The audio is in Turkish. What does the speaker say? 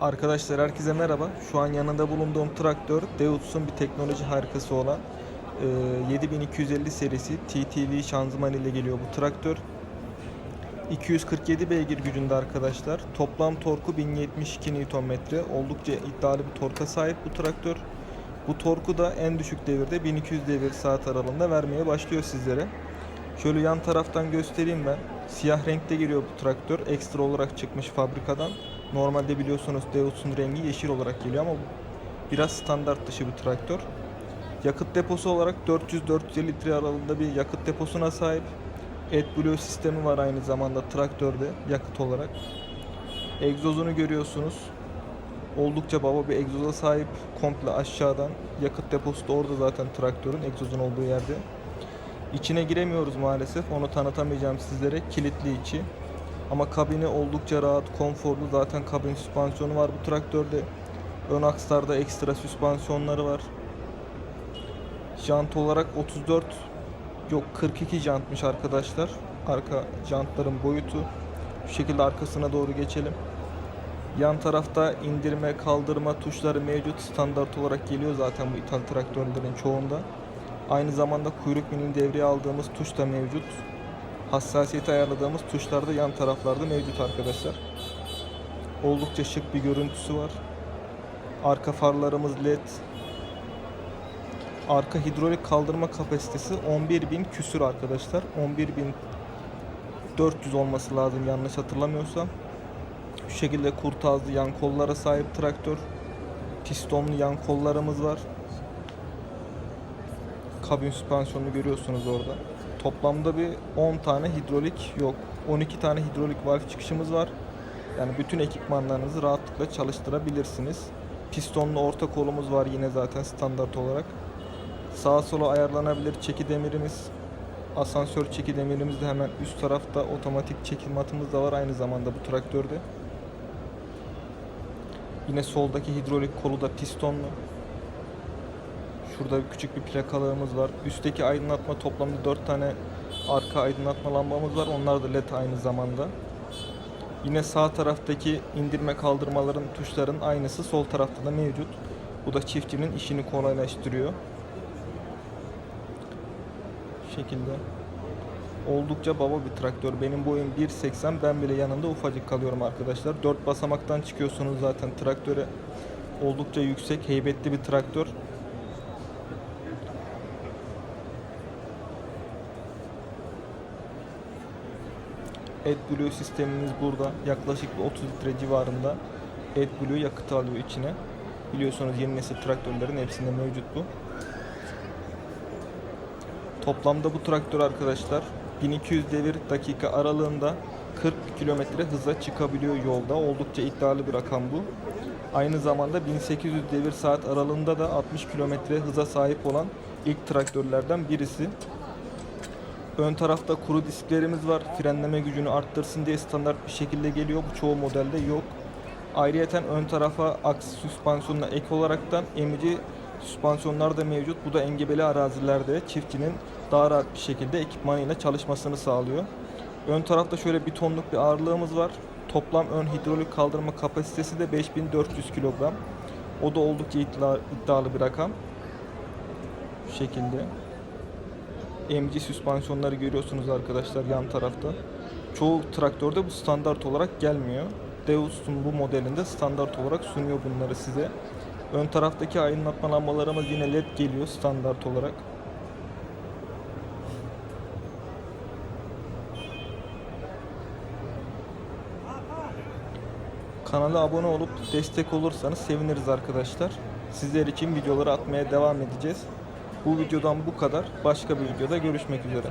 Arkadaşlar herkese merhaba. Şu an yanında bulunduğum traktör Deutz'un bir teknoloji harikası olan e, 7250 serisi TTV şanzıman ile geliyor bu traktör. 247 beygir gücünde arkadaşlar. Toplam torku 1072 Nm. Oldukça iddialı bir torka sahip bu traktör. Bu torku da en düşük devirde 1200 devir saat aralığında vermeye başlıyor sizlere. Şöyle yan taraftan göstereyim ben. Siyah renkte geliyor bu traktör. Ekstra olarak çıkmış fabrikadan. Normalde biliyorsunuz Deutz'un rengi yeşil olarak geliyor ama biraz standart dışı bir traktör. Yakıt deposu olarak 400-450 litre aralığında bir yakıt deposuna sahip. AdBlue sistemi var aynı zamanda traktörde yakıt olarak. Egzozunu görüyorsunuz. Oldukça baba bir egzoza sahip. Komple aşağıdan. Yakıt deposu da orada zaten traktörün egzozun olduğu yerde. İçine giremiyoruz maalesef. Onu tanıtamayacağım sizlere. Kilitli içi. Ama kabini oldukça rahat, konforlu. Zaten kabin süspansiyonu var bu traktörde. Ön akslarda ekstra süspansiyonları var. Jant olarak 34 yok 42 jantmış arkadaşlar. Arka jantların boyutu. Şu şekilde arkasına doğru geçelim. Yan tarafta indirme, kaldırma tuşları mevcut. Standart olarak geliyor zaten bu ithal traktörlerin çoğunda. Aynı zamanda kuyruk milini devreye aldığımız tuş da mevcut. Hassasiyeti ayarladığımız tuşlar da yan taraflarda mevcut arkadaşlar. Oldukça şık bir görüntüsü var. Arka farlarımız led. Arka hidrolik kaldırma kapasitesi 11.000 küsür arkadaşlar. 11.400 olması lazım yanlış hatırlamıyorsam. Şu şekilde kurtazlı yan kollara sahip traktör. Pistonlu yan kollarımız var. Kabin süspansiyonunu görüyorsunuz orada. Toplamda bir 10 tane hidrolik yok. 12 tane hidrolik valve çıkışımız var. Yani bütün ekipmanlarınızı rahatlıkla çalıştırabilirsiniz. Pistonlu orta kolumuz var yine zaten standart olarak. Sağa sola ayarlanabilir çeki demirimiz. Asansör çeki demirimiz de hemen üst tarafta otomatik çekim matımız da var aynı zamanda bu traktörde. Yine soldaki hidrolik kolu da pistonlu. Şurada küçük bir plakalığımız var. Üstteki aydınlatma toplamda 4 tane arka aydınlatma lambamız var. Onlar da led aynı zamanda. Yine sağ taraftaki indirme kaldırmaların tuşların aynısı sol tarafta da mevcut. Bu da çiftçinin işini kolaylaştırıyor. Şu şekilde. Oldukça baba bir traktör. Benim boyum 1.80 ben bile yanında ufacık kalıyorum arkadaşlar. 4 basamaktan çıkıyorsunuz zaten traktöre. Oldukça yüksek, heybetli bir traktör. AdBlue sistemimiz burada. Yaklaşık bir 30 litre civarında AdBlue yakıtı alıyor içine. Biliyorsunuz yeni nesil traktörlerin hepsinde mevcut bu. Toplamda bu traktör arkadaşlar 1200 devir dakika aralığında 40 kilometre hıza çıkabiliyor yolda. Oldukça iddialı bir rakam bu. Aynı zamanda 1800 devir saat aralığında da 60 kilometre hıza sahip olan ilk traktörlerden birisi. Ön tarafta kuru disklerimiz var. Frenleme gücünü arttırsın diye standart bir şekilde geliyor. Bu çoğu modelde yok. Ayrıyeten ön tarafa aks süspansiyonuna ek olaraktan emici süspansiyonlar da mevcut. Bu da engebeli arazilerde çiftçinin daha rahat bir şekilde ekipmanıyla çalışmasını sağlıyor. Ön tarafta şöyle bir tonluk bir ağırlığımız var. Toplam ön hidrolik kaldırma kapasitesi de 5400 kilogram. O da oldukça iddia- iddialı bir rakam. Şu şekilde. MC süspansiyonları görüyorsunuz arkadaşlar yan tarafta. Çoğu traktörde bu standart olarak gelmiyor. Deus'un bu modelinde standart olarak sunuyor bunları size. Ön taraftaki aydınlatma lambalarımız yine led geliyor standart olarak. Kanala abone olup destek olursanız seviniriz arkadaşlar. Sizler için videoları atmaya devam edeceğiz. Bu videodan bu kadar. Başka bir videoda görüşmek üzere.